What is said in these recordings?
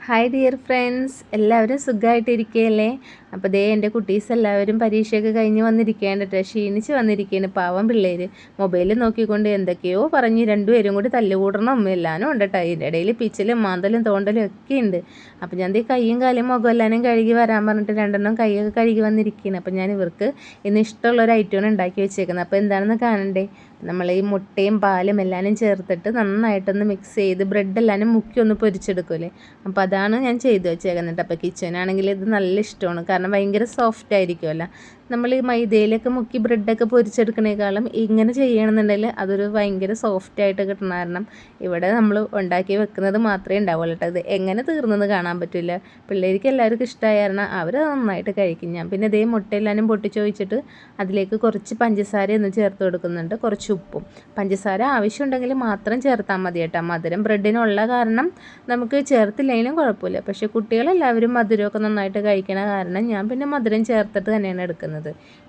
Hi dear friends എല്ലാവരും സുഖമായിട്ടിരിക്കുകയല്ലേ അപ്പോൾ ദേ എന്റെ കുട്ടീസ് എല്ലാവരും പരീക്ഷയൊക്കെ കഴിഞ്ഞ് വന്നിരിക്കുകയാണ് കേട്ടോ. ക്ഷീണിച്ച് വന്നിരിക്കുകയാണ് പാവം പിള്ളേർ മൊബൈലിൽ നോക്കിക്കൊണ്ട് എന്തൊക്കെയോ പറഞ്ഞ്. രണ്ടുപേരും കൂടി തല്ലുകൂടണം. എല്ലാനും ഉണ്ട് കേട്ടോ. അതിന്റെ ഇടയിൽ പിച്ചിലും മാന്തലും തോണ്ടലും ഒക്കെ ഉണ്ട്. അപ്പോൾ ഞാൻ ദേ കൈയും കാലും മുഖമെല്ലാനും കഴുകി വരാൻ പറഞ്ഞിട്ട് രണ്ടെണ്ണം കൈയൊക്കെ കഴുകി വന്നിരിക്കുകയാണ്. അപ്പോൾ ഞാൻ ഇവർക്ക് ഇന്ന് ഇഷ്ടമുള്ള ഒരു ഐറ്റമാണ് ഉണ്ടാക്കി വെച്ചേക്കുന്നത്. അപ്പോൾ എന്താണെന്ന് കാണണ്ടേ? നമ്മൾ ഈ മുട്ടയും പാലും എല്ലാനും ചേർത്തിട്ട് നന്നായിട്ടൊന്ന് മിക്സ് ചെയ്ത് ബ്രെഡ് എല്ലാനും മുക്കി ഒന്ന് പൊരിച്ചെടുക്കൂലേ അപ്പോൾ അതാണ് ഞാൻ ചെയ്തു വെച്ചേക്കുന്നത് അപ്പോൾ കിച്ചനാണെങ്കിൽ ഇത് നല്ല ഇഷ്ടമാണ്. കാരണം ഭയങ്കര സോഫ്റ്റ് ആയിരിക്കുമല്ലോ. നമ്മൾ ഈ മൈദയിലൊക്കെ മുക്കി ബ്രെഡൊക്കെ പൊരിച്ചെടുക്കണേക്കാളും ഇങ്ങനെ ചെയ്യണമെന്നുണ്ടെങ്കിൽ അതൊരു ഭയങ്കര സോഫ്റ്റ് ആയിട്ട് കിട്ടണം. കാരണം ഇവിടെ നമ്മൾ ഉണ്ടാക്കി വെക്കുന്നത് മാത്രമേ ഉണ്ടാവുള്ളൂ കേട്ടോ. ഇത് എങ്ങനെ തീർന്നത് കാണാൻ പറ്റില്ല. പിള്ളേർക്ക് എല്ലാവർക്കും ഇഷ്ടമായ കാരണം അവർ നന്നായിട്ട് കഴിക്കും. ഞാൻ പിന്നെ ഇതേ മുട്ടയെല്ലാനും പൊട്ടിച്ച് ചോദിച്ചിട്ട് അതിലേക്ക് കുറച്ച് പഞ്ചസാര ഒന്ന് ചേർത്ത് കൊടുക്കുന്നുണ്ട്. കുറച്ച് ഉപ്പും. പഞ്ചസാര ആവശ്യമുണ്ടെങ്കിൽ മാത്രം ചേർത്താൽ മതി കേട്ടോ. മധുരം ബ്രെഡിനുള്ള കാരണം നമുക്ക് ചേർത്തില്ലെങ്കിലും കുഴപ്പമില്ല. പക്ഷേ കുട്ടികളെല്ലാവരും മധുരമൊക്കെ നന്നായിട്ട് കഴിക്കണ കാരണം ഞാൻ പിന്നെ മധുരം ചേർത്തിട്ട് തന്നെയാണ് എടുക്കുന്നത്.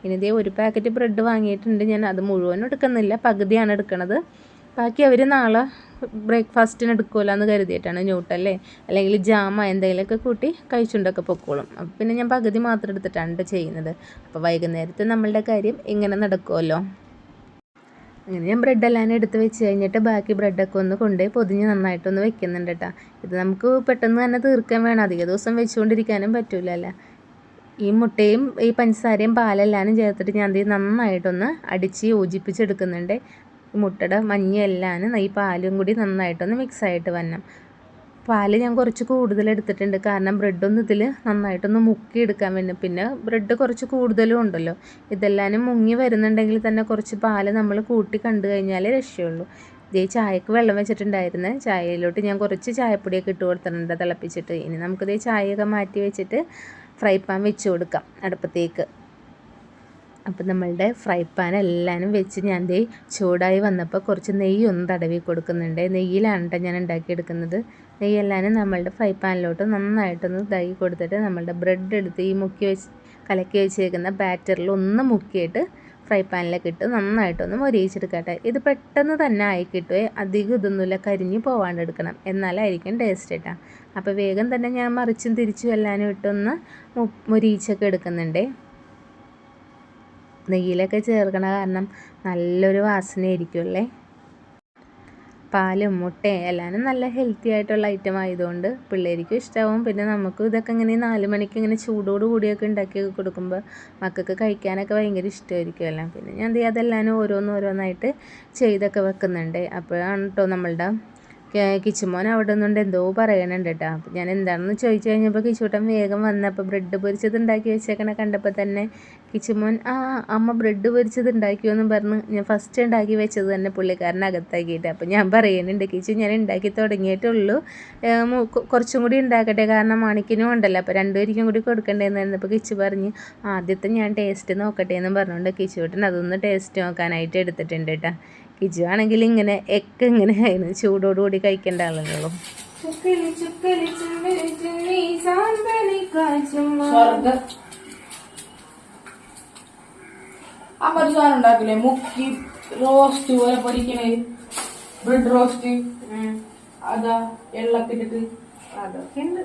ഇനി ഇതേ ഒരു പാക്കറ്റ് ബ്രെഡ് വാങ്ങിയിട്ടുണ്ട്. ഞാൻ അത് മുഴുവനും എടുക്കുന്നില്ല. പകുതിയാണ് എടുക്കുന്നത് ബാക്കി അവർ നാളെ ബ്രേക്ക്ഫാസ്റ്റിന് എടുക്കുമല്ലോ എന്ന് കരുതിയിട്ടാണ് ന്യൂട്ടല്ലേ അല്ലെങ്കിൽ ജാമ എന്തെങ്കിലുമൊക്കെ കൂട്ടി കഴിച്ചുകൊണ്ടൊക്കെ പൊക്കോളും. അപ്പോൾ പിന്നെ ഞാൻ പകുതി മാത്രം എടുത്തിട്ടാണ് ചെയ്യുന്നത്. അപ്പോൾ വൈകുന്നേരത്തെ നമ്മളുടെ കാര്യം ഇങ്ങനെ നടക്കുമല്ലോ അങ്ങനെ ഞാൻ ബ്രെഡെല്ലാം എടുത്ത് വെച്ച് കഴിഞ്ഞിട്ട് ബാക്കി ബ്രെഡൊക്കെ ഒന്ന് കൊണ്ടുപോയി പൊതിഞ്ഞ് നന്നായിട്ടൊന്ന് വെക്കുന്നുണ്ട് കേട്ടോ ഇത് നമുക്ക് പെട്ടെന്ന് തന്നെ തീർക്കാൻ വേണം. അധിക ദിവസം വെച്ചുകൊണ്ടിരിക്കാനും പറ്റില്ലല്ലോ ഈ മുട്ടയും ഈ പഞ്ചസാരയും പാലെല്ലാനും ചേർത്തിട്ട് ഞാൻ ഇത് നന്നായിട്ടൊന്ന് അടിച്ച് യോജിപ്പിച്ചെടുക്കുന്നുണ്ട്. മുട്ടയുടെ മഞ്ഞയെല്ലാനും ഈ പാലും കൂടി നന്നായിട്ടൊന്ന് മിക്സായിട്ട് വരണം. പാൽ ഞാൻ കുറച്ച് കൂടുതൽ എടുത്തിട്ടുണ്ട് കാരണം ബ്രെഡൊന്നും ഇതിൽ നന്നായിട്ടൊന്ന് മുക്കി എടുക്കാൻ വേണ്ടി. പിന്നെ ബ്രെഡ് കുറച്ച് കൂടുതലും ഉണ്ടല്ലോ. ഇതെല്ലാനും മുങ്ങി വരുന്നുണ്ടെങ്കിൽ തന്നെ കുറച്ച് പാൽ നമ്മൾ കൂട്ടി കണ്ടു കഴിഞ്ഞാലേ രക്ഷയുള്ളൂ. ഇതേ ചായക്ക് വെള്ളം വെച്ചിട്ടുണ്ടായിരുന്നു. ചായയിലോട്ട് ഞാൻ കുറച്ച് ചായപ്പൊടിയൊക്കെ ഇട്ട് കൊടുത്തിട്ടുണ്ട് തിളപ്പിച്ചിട്ട്. ഇനി നമുക്കിതേ ചായയൊക്കെ മാറ്റി വെച്ചിട്ട് ഫ്രൈ പാൻ വെച്ച് കൊടുക്കാം അടുപ്പത്തേക്ക്. അപ്പം നമ്മളുടെ ഫ്രൈ പാൻ എല്ലാനും വെച്ച് ഞാൻ ദേ ചൂടായി വന്നപ്പോൾ കുറച്ച് നെയ്യ് ഒന്ന് തടവി കൊടുക്കുന്നുണ്ട്. നെയ്യിലാണ് ഞാൻ ഉണ്ടാക്കിയെടുക്കുന്നത്. നെയ്യെല്ലാനും നമ്മളുടെ ഫ്രൈ പാനിലോട്ട് നന്നായിട്ടൊന്ന് ഇതാക്കി കൊടുത്തിട്ട് നമ്മളുടെ ബ്രെഡ് എടുത്ത് ഈ മുക്കി വെച്ച് കലക്കി വെച്ചേക്കുന്ന ബാറ്ററിൽ ഒന്ന് മുക്കിയിട്ട് ഫ്രൈ പാനിലേക്ക് ഇട്ട് നന്നായിട്ടൊന്ന് മൊരിയിച്ചെടുക്കട്ടെ. ഇത് പെട്ടെന്ന് തന്നെ ആയി കിട്ടുമേ അധികം ഇതൊന്നുമില്ല. കരിഞ്ഞു പോവാണ്ട് എടുക്കണം. എന്നാലായിരിക്കും ടേസ്റ്റ് കേട്ടോ അപ്പോൾ വേഗം തന്നെ ഞാൻ മറിച്ചും തിരിച്ചും എല്ലാനും ഇട്ടൊന്ന് മൊരിയിച്ചൊക്കെ എടുക്കുന്നുണ്ടേ. നെയ്യിലൊക്കെ ചേർക്കണ കാരണം നല്ലൊരു വാസനയായിരിക്കുമല്ലേ പാലും മുട്ടയും എല്ലാവരും നല്ല ഹെൽത്തി ആയിട്ടുള്ള ഐറ്റം ആയതുകൊണ്ട് പിള്ളേർക്കും ഇഷ്ടമാവും പിന്നെ നമുക്കും ഇതൊക്കെ ഇങ്ങനെ നാല് മണിക്ക് ഇങ്ങനെ ചൂടോട് കൂടിയൊക്കെ ഉണ്ടാക്കി കൊടുക്കുമ്പോൾ മക്കൾക്ക് കഴിക്കാനൊക്കെ ഭയങ്കര ഇഷ്ടമായിരിക്കുമല്ലോ പിന്നെ ഞാൻ എന്ത് അതെല്ലാനും ഓരോന്നോരോന്നായിട്ട് ചെയ്തൊക്കെ വെക്കുന്നുണ്ട്. അപ്പോഴാണ് കേട്ടോ നമ്മളുടെ കിച്ചുമോൻ അവിടെ നിന്നുകൊണ്ട് എന്തോ പറയണുണ്ട് കേട്ടോ. അപ്പം ഞാൻ എന്താണെന്ന് ചോദിച്ചു കഴിഞ്ഞപ്പോൾ കിച്ചുട്ടൻ വേഗം വന്നപ്പോൾ ബ്രെഡ് പൊരിച്ചത് ഉണ്ടാക്കി വെച്ചേക്കണ കണ്ടപ്പോൾ തന്നെ കിച്ചുമോൻ ആ അമ്മ ബ്രെഡ് പൊരിച്ചത് ഉണ്ടാക്കിയോന്നും പറഞ്ഞ് ഞാൻ ഫസ്റ്റ് ഉണ്ടാക്കി വെച്ചത് തന്നെ പുള്ളിക്കാരൻ അകത്താക്കിയിട്ട്. അപ്പം ഞാൻ പറയുന്നുണ്ട് കിച്ചു ഞാൻ ഉണ്ടാക്കി തുടങ്ങിയിട്ടുള്ളൂ. കുറച്ചും കൂടി ഉണ്ടാക്കട്ടെ. കാരണം മാണിക്കിനും ഉണ്ടല്ലോ. അപ്പോൾ രണ്ടുപേർക്കും കൂടി കൊടുക്കണ്ടേന്ന് അപ്പോൾ കിച്ചു പറഞ്ഞ് ആദ്യത്തെ ഞാൻ ടേസ്റ്റ് നോക്കട്ടെ എന്ന് പറഞ്ഞുകൊണ്ട് കിച്ചുട്ടൻ അതൊന്ന് ടേസ്റ്റ് നോക്കാനായിട്ട് എടുത്തിട്ടുണ്ട് കേട്ടോ. കിജു ആണെങ്കിൽ ഇങ്ങനെ ഒക്കെ ഇങ്ങനെ ആയിരുന്നു. ചൂടോടുകൂടി കഴിക്കേണ്ട ആളുകളും. അപ്പൊ ഒരു സാധനം ഉണ്ടാക്കില്ലേ? മുക്കി റോസ്റ്റ് പോലെ പൊരിക്കണേ. ബ്രെഡ് റോസ്റ്റ് അതാ എള്ളൊക്കെ ഇട്ടിട്ട് അതൊക്കെ ഉണ്ട്.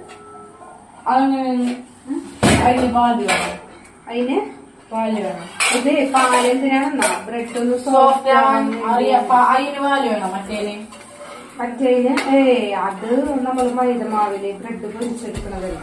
അതങ്ങനെ? അതിന് അതിന് പാൽ വേണം ഇത് പാലെന്തിനാണെന്നോ ബ്രെഡ് ഒന്ന് സോഫ്റ്റ് ആവാൻ അതിന് പാൽ വേണം മറ്റേന്? മറ്റേതിന് ഏ അത് നമ്മൾ മൈദമാവിൽ ബ്രെഡ് പൊരിച്ചെടുക്കണതല്ല?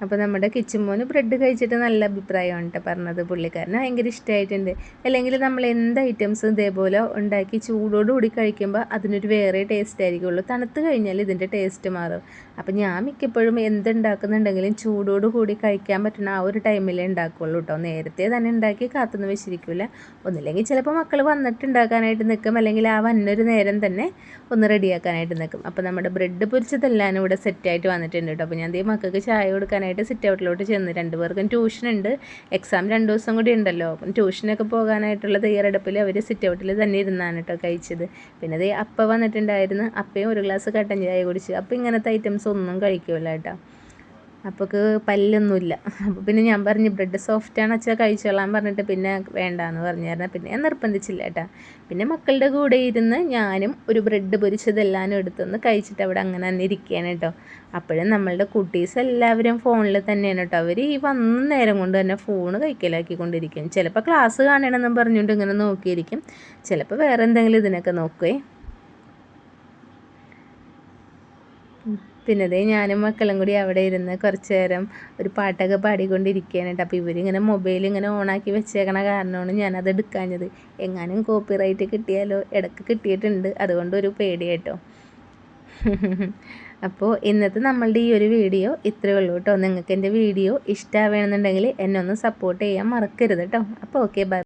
അപ്പോൾ നമ്മുടെ കിച്ചൻ മോന് ബ്രെഡ് കഴിച്ചിട്ട് നല്ല അഭിപ്രായമാണ് കേട്ടോ പറഞ്ഞത്. പുള്ളിക്കാരന് ഭയങ്കര ഇഷ്ടമായിട്ടുണ്ട്. അല്ലെങ്കിൽ നമ്മൾ എന്ത് ഐറ്റംസും ഇതേപോലെ ഉണ്ടാക്കി ചൂടോടുകൂടി കഴിക്കുമ്പോൾ അതിനൊരു വേറെ ടേസ്റ്റ് ആയിരിക്കുള്ളൂ. തണുത്ത് കഴിഞ്ഞാൽ ഇതിന്റെ ടേസ്റ്റ് മാറും. അപ്പോൾ ഞാൻ മിക്കപ്പോഴും എന്തുണ്ടാക്കുന്നുണ്ടെങ്കിലും ചൂടോടുകൂടി കഴിക്കാൻ പറ്റുന്ന ആ ഒരു ടൈമിലേ ഉണ്ടാക്കുള്ളൂ കേട്ടോ നേരത്തെ തന്നെ ഉണ്ടാക്കി കാത്തുനിന്ന് വെച്ചിരിക്കില്ല ഒന്നില്ലെങ്കിൽ ചിലപ്പോൾ മക്കൾ വന്നിട്ട് ഉണ്ടാക്കാനായിട്ട് നിൽക്കും അല്ലെങ്കിൽ ആ വന്നൊരു നേരം തന്നെ ഒന്ന് റെഡിയാക്കാനായിട്ട് നിൽക്കും അപ്പോൾ നമ്മുടെ ബ്രെഡ് പൊരിച്ചതെല്ലാം ഇവിടെ സെറ്റായിട്ട് വന്നിട്ടുണ്ട് കേട്ടോ അപ്പോൾ ഞാൻ ദേ മക്കൾക്ക് ചായ കൊടുക്കാനായിട്ട് സിറ്റ് ഔട്ടിലോട്ട് ചെന്ന്. രണ്ടുപേർക്കും ട്യൂഷൻ ഉണ്ട്. എക്സാം രണ്ടു ദിവസം കൂടി ഉണ്ടല്ലോ. അപ്പം ട്യൂഷനൊക്കെ പോകാനായിട്ടുള്ള തയ്യാറെടുപ്പിൽ അവർ സിറ്റ് ഔട്ടിൽ തന്നെ ഇരുന്നാണ് കേട്ടോ കഴിച്ചത്. പിന്നെ ദേ അപ്പ വന്നിട്ടുണ്ടായിരുന്നു. അപ്പയും ഒരു ഗ്ലാസ് കട്ടൻ ചായ കുടിച്ച്. അപ്പം ഇങ്ങനത്തെ ഐറ്റംസ് ഒന്നും കഴിക്കില്ല കേട്ടോ അപ്പോൾക്ക് പല്ലൊന്നുമില്ല അപ്പോൾ പിന്നെ ഞാൻ പറഞ്ഞു ബ്രെഡ് സോഫ്റ്റാണ് അച്ഛാ കഴിച്ചോളാൻ പറഞ്ഞിട്ട് പിന്നെ വേണ്ടാന്ന് പറഞ്ഞായിരുന്നു. പിന്നെ ഞാൻ നിർബന്ധിച്ചില്ല കേട്ടോ. പിന്നെ മക്കളുടെ കൂടെ ഇരുന്ന് ഞാനും ഒരു ബ്രെഡ് പൊരിച്ചതെല്ലാം എടുത്തൊന്ന് കഴിച്ചിട്ട് അവിടെ അങ്ങനെ തന്നെ ഇരിക്കുകയാണ് കേട്ടോ. അപ്പോഴും നമ്മളുടെ കുട്ടീസ് എല്ലാവരും ഫോണിൽ തന്നെയാണ് കേട്ടോ. അവർ ഈ വന്ന നേരം കൊണ്ട് തന്നെ ഫോൺ കൈക്കലാക്കിക്കൊണ്ടിരിക്കും. ചിലപ്പോൾ ക്ലാസ് കാണണമെന്നും പറഞ്ഞുകൊണ്ട് ഇങ്ങനെ നോക്കിയിരിക്കും. ചിലപ്പോൾ വേറെ എന്തെങ്കിലും ഇതിനൊക്കെ നോക്കുവേ. പിന്നെ അതേ ഞാനും മക്കളും കൂടി അവിടെ ഇരുന്ന് കുറച്ച് നേരം ഒരു പാട്ടൊക്കെ പാടിക്കൊണ്ടിരിക്കുകയാണ് കേട്ടോ അപ്പോൾ ഇവരിങ്ങനെ മൊബൈൽ ഇങ്ങനെ ഓണാക്കി വെച്ചേക്കണ കാരണമാണ് ഞാനത് എടുക്കാഞ്ഞത്. എങ്ങാനും കോപ്പി റൈറ്റ് കിട്ടിയാലോ? ഇടയ്ക്ക് കിട്ടിയിട്ടുണ്ട്. അതുകൊണ്ട് ഒരു പേടി കേട്ടോ. അപ്പോൾ ഇന്നത്തെ നമ്മളുടെ ഈ ഒരു വീഡിയോ ഇത്രയേ ഉള്ളൂ കേട്ടോ. നിങ്ങൾക്ക് എന്റെ വീഡിയോ ഇഷ്ടമാവുകയാണെന്നുണ്ടെങ്കിൽ എന്നെ ഒന്ന് സപ്പോർട്ട് ചെയ്യാൻ മറക്കരുത് കേട്ടോ. അപ്പോൾ ഓക്കെ ബൈ